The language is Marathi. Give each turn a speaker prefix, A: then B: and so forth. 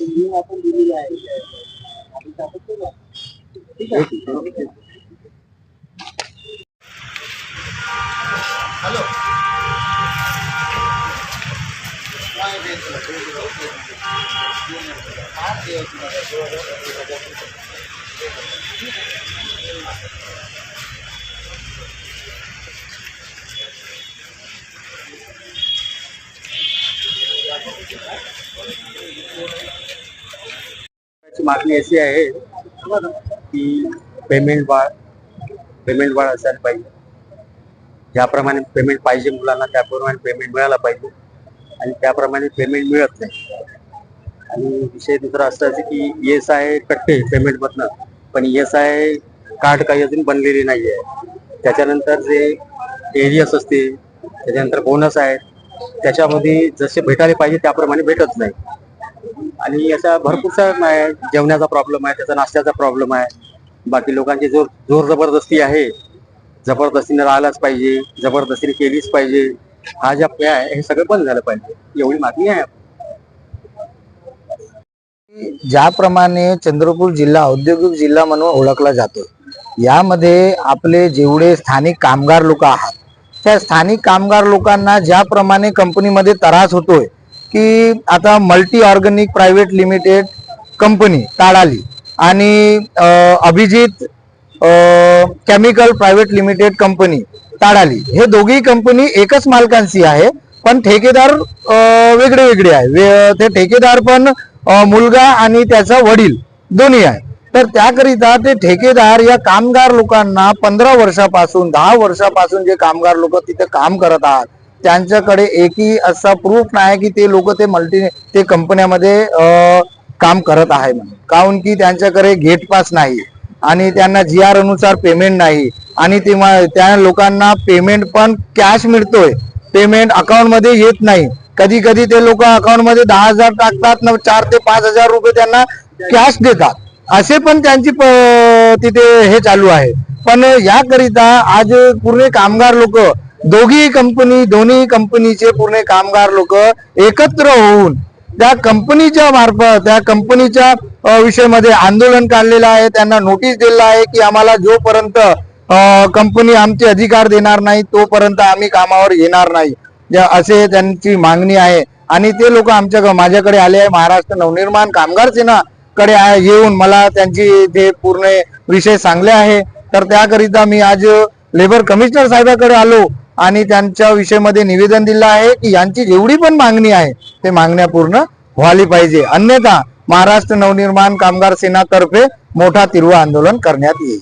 A: तुम्ही आपण दिलेली आहे आपण टाकत करू. ठीक आहे हॅलो
B: आमची मागणी अशी आहे की पेमेंट वाढ पेमेंट वाढ असायला पाहिजे. ज्याप्रमाणे पेमेंट पाहिजे मुलांना त्याप्रमाणे पेमेंट मिळायला पाहिजे. आणि त्याप्रमाणे पेमेंट मिळत नाही. आणि विषय दुसरा असा आहे की एस आय कट्टे पेमेंटमधनं पण एस आय कार्ड काही अजून बनलेली नाही आहे त्याच्यानंतर जे एरियस असते त्याच्यानंतर बोनस आहेत. त्याच्यामध्ये जसे भेटायला पाहिजे त्याप्रमाणे भेटत नाही. आणि असा भरपूरसा जेवणाचा प्रॉब्लेम आहे त्याचा नाश्त्याचा प्रॉब्लेम आहे. बाकी लोकांची जोर जोर जबरदस्ती आहे. जबरदस्तीने राहिलाच पाहिजे जबरदस्तीने केलीच पाहिजे. हा ज्या पे आहे हे सगळं बंद झालं पाहिजे. एवढी मागणी आहे
C: ज्याप्रमाणे चंद्रपूर जिल्हा औद्योगिक जिल्हा म्हणून ओळखला जातो यामध्ये आपले जेवढे स्थानिक कामगार लोक आहात त्या स्थानिक कामगार लोकांना ज्याप्रमाणे कंपनीमध्ये त्रास होतोय की आता multi organic private limited company Tadali आणि Abhijit chemical private limited company Tadali हे दोघी कंपनी एकच मालकांची आहे पण ठेकेदार वेगळे वेगळे आहे. वे- ते ठेकेदार पण मुलगा आणि त्याचा वडील दोन्ही आहे. तर त्याकरिता ते ठेकेदार या कामगार लोकांना पंधरा वर्षापासून दहा वर्षापासून जे कामगार लोक तिथे काम करत आहात त्यांच्याकडे एकही असा प्रूफ नाही की ते लोक ते मल्टी ते कंपन्यामध्ये काम करत आहे म्हणून. काहून की त्यांच्याकडे गेट पास नाही आणि त्यांना जी आर अनुसार पेमेंट नाही. आणि तेव्हा त्या लोकांना पेमेंट पण कॅश मिळतोय. पेमेंट अकाउंटमध्ये येत नाही. कधी कधी ते लोक अकाउंटमध्ये दहा हजार टाकतात न चार ते पाच हजार रुपये त्यांना कॅश देतात. असे पण त्यांची तिथे हे चालू आहे. पण याकरिता आज पूर्ण कामगार लोक दोघी कंपनी दोन्ही कंपनीचे पूर्ण कामगार लोक एकत्र होऊन त्या कंपनीच्या मार्फत त्या कंपनीच्या विषयामध्ये आंदोलन काढलेलं आहे. त्यांना नोटीस दिलेलं आहे की आम्हाला जोपर्यंत कंपनी आमचे अधिकार देणार नाही तोपर्यंत आम्ही कामावर येणार नाही. ज्या- असे त्यांची मागणी आहे. आणि ते लोक आमच्या माझ्याकडे आले आहे. महाराष्ट्र नवनिर्माण कामगार सेनाकडे कडे येऊन मला त्यांची ते पूर्ण विषय सांगले आहे. तर त्याकरिता मी आज लेबर कमिशनर साहेबाकडे आलो. आणि त्यांच्या विषयामध्ये निवेदन दिलं आहे की यांची जेवढी पण मागणी आहे ते मागण्या पूर्ण व्हायला पाहिजे. अन्यथा महाराष्ट्र नवनिर्माण कामगार सेनातर्फे मोठा तिरवा आंदोलन करण्यात येईल.